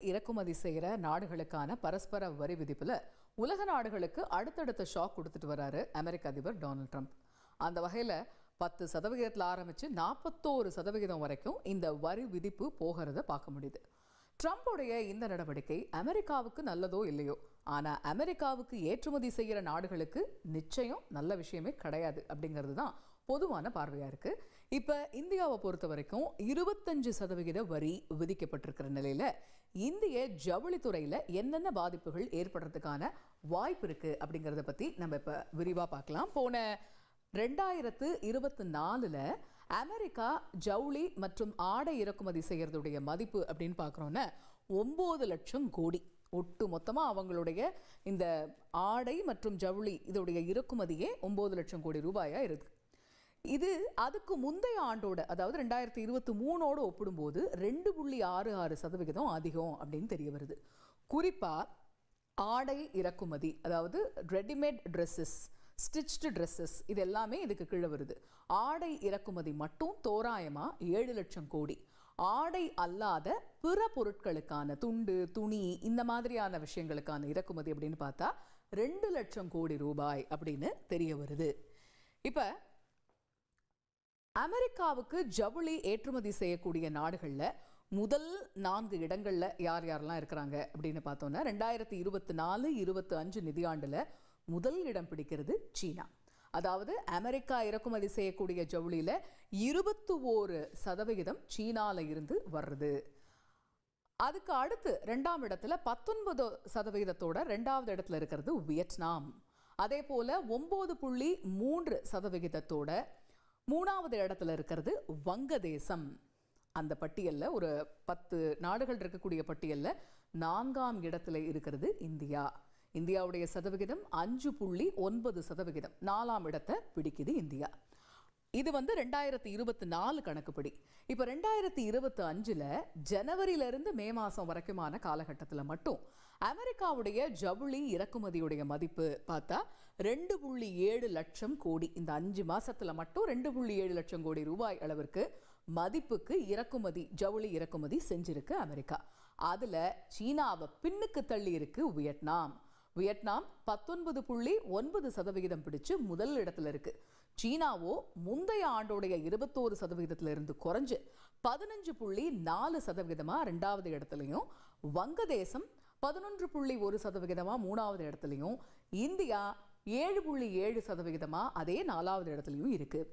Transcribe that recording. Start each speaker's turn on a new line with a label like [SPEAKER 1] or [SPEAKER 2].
[SPEAKER 1] இறக்குமதி செய்கிற நாடுகளுக்கான பரஸ்பர வரி விதிப்பில் உலக நாடுகளுக்கு அடுத்தடுத்த ஷாக் கொடுத்துட்டு வராரு அமெரிக்க அதிபர் டொனால்ட் ட்ரம்ப். அந்த வகையில் பத்து சதவிகிதத்தில் ஆரம்பிச்சு நாற்பத்தோரு சதவிகிதம் வரைக்கும் இந்த வரி விதிப்பு போகிறத பார்க்க முடியுது. ட்ரம்ப்புடைய இந்த நடவடிக்கை அமெரிக்காவுக்கு நல்லதோ இல்லையோ? ஆனா அமெரிக்காவுக்கு ஏற்றுமதி செய்கிற நாடுகளுக்கு நிச்சயம் நல்ல விஷயமே கிடையாது அப்படிங்கிறது தான் பொதுவான பார்வையாக இருக்குது இப்போ இந்தியாவை பொறுத்த வரைக்கும் இருபத்தஞ்சு சதவிகித வரி விதிக்கப்பட்டிருக்கிற நிலையில் இந்திய ஜவுளித்துறையில் என்னென்ன பாதிப்புகள் ஏற்படுறதுக்கான வாய்ப்பு இருக்குது அப்படிங்கிறத பற்றி நம்ம இப்போ விரிவாக பார்க்கலாம். போன ரெண்டாயிரத்து இருபத்தி நாலில் அமெரிக்கா ஜவுளி மற்றும் ஆடை இறக்குமதி செய்கிறதுடைய மதிப்பு அப்படின்னு பார்க்குறோன்னா ஒம்பது லட்சம் கோடி. ஒட்டு மொத்தமாக அவங்களுடைய இந்த ஆடை மற்றும் ஜவுளி இதோடைய இறக்குமதியே ஒம்பது லட்சம் கோடி ரூபாயாக இருக்கு. இது அதுக்கு முந்தைய ஆண்டோட அதாவது ரெண்டாயிரத்தி இருபத்தி மூணோடு ஒப்பிடும்போது ரெண்டு புள்ளி ஆறு ஆறு சதவிகிதம் அதிகம் அப்படின்னு தெரிய வருது. குறிப்பாக ஆடை இறக்குமதி அதாவது ரெடிமேட் ட்ரெஸ்ஸஸ் ஸ்டிச்டு ட்ரெஸ்ஸஸ் இது எல்லாமே இதுக்கு கீழே வருது. ஆடை இறக்குமதி மட்டும் தோராயமா ஏழு லட்சம் கோடி. ஆடை அல்லாத பிற பொருட்களுக்கான துண்டு துணி இந்த மாதிரியான விஷயங்களுக்கான இறக்குமதி அப்படின்னு பார்த்தா ரெண்டு லட்சம் கோடி ரூபாய் அப்படின்னு தெரிய வருது. இப்போ அமெரிக்காவுக்கு ஜவுளி ஏற்றுமதி செய்யக்கூடிய நாடுகளில் முதல் நான்கு இடங்களில் யார் யாரெல்லாம் இருக்கிறாங்க அப்படின்னு பார்த்தோன்னா ரெண்டாயிரத்தி இருபத்தி நாலு இருபத்தி அஞ்சு நிதியாண்டில் முதல் இடம் பிடிக்கிறது சீனா. அதாவது அமெரிக்கா இறக்குமதி செய்யக்கூடிய ஜவுளியில் இருபத்தி ஓரு சதவிகிதம் சீனாவில் இருந்து வர்றது. அதுக்கு அடுத்து ரெண்டாம் இடத்துல பத்தொன்பது சதவிகிதத்தோட ரெண்டாவது இடத்துல இருக்கிறது வியட்நாம். அதே போல் ஒம்பது புள்ளி மூன்று சதவிகிதத்தோட மூணாவது இடத்துல இருக்கிறது வங்கதேசம். அந்த பட்டியலில் ஒரு பத்து நாடுகள் இருக்கக்கூடிய பட்டியலில் நான்காம் இடத்துல இருக்கிறது இந்தியா. இந்தியாவுடைய சதவிகிதம் அஞ்சு புள்ளி ஒன்பது சதவிகிதம். நாலாம் இடத்தை பிடிக்குது இந்தியா. இது வந்து ரெண்டாயிரத்தி இருபத்தி நாலு கணக்குப்படி. இப்போ ரெண்டாயிரத்தி இருபத்தி அஞ்சில் ஜனவரியிலிருந்து மே மாதம் வரைக்குமான காலகட்டத்தில் மட்டும் அமெரிக்காவுடைய ஜவுளி இறக்குமதியுடைய மதிப்பு பார்த்தா ரெண்டு புள்ளி ஏழு லட்சம் கோடி. இந்த அஞ்சு மாசத்துல மட்டும் ரெண்டு புள்ளி ஏழு லட்சம் கோடி ரூபாய் அளவிற்கு மதிப்புக்கு இறக்குமதி ஜவுளி இறக்குமதி செஞ்சிருக்கு அமெரிக்கா. அதுல சீனாவை பின்னுக்கு தள்ளி இருக்கு வியட்நாம். வியட்நாம் பத்தொன்பது புள்ளி ஒன்பது சதவிகிதம் பிடிச்சு முதல் இடத்துல இருக்கு. சீனாவோ முந்தைய ஆண்டோடைய இருபத்தோரு சதவிகிதத்துல குறைஞ்சு பதினஞ்சு புள்ளி நாலு சதவிகிதமாக ரெண்டாவது இடத்துலையும் வங்கதேசம் பதினொன்று புள்ளி ஒரு சதவிகிதமாக மூணாவது இடத்துலையும் இந்தியா ஏழு புள்ளி ஏழு சதவிகிதமாக அதே நாலாவது இடத்துலையும் இருக்குது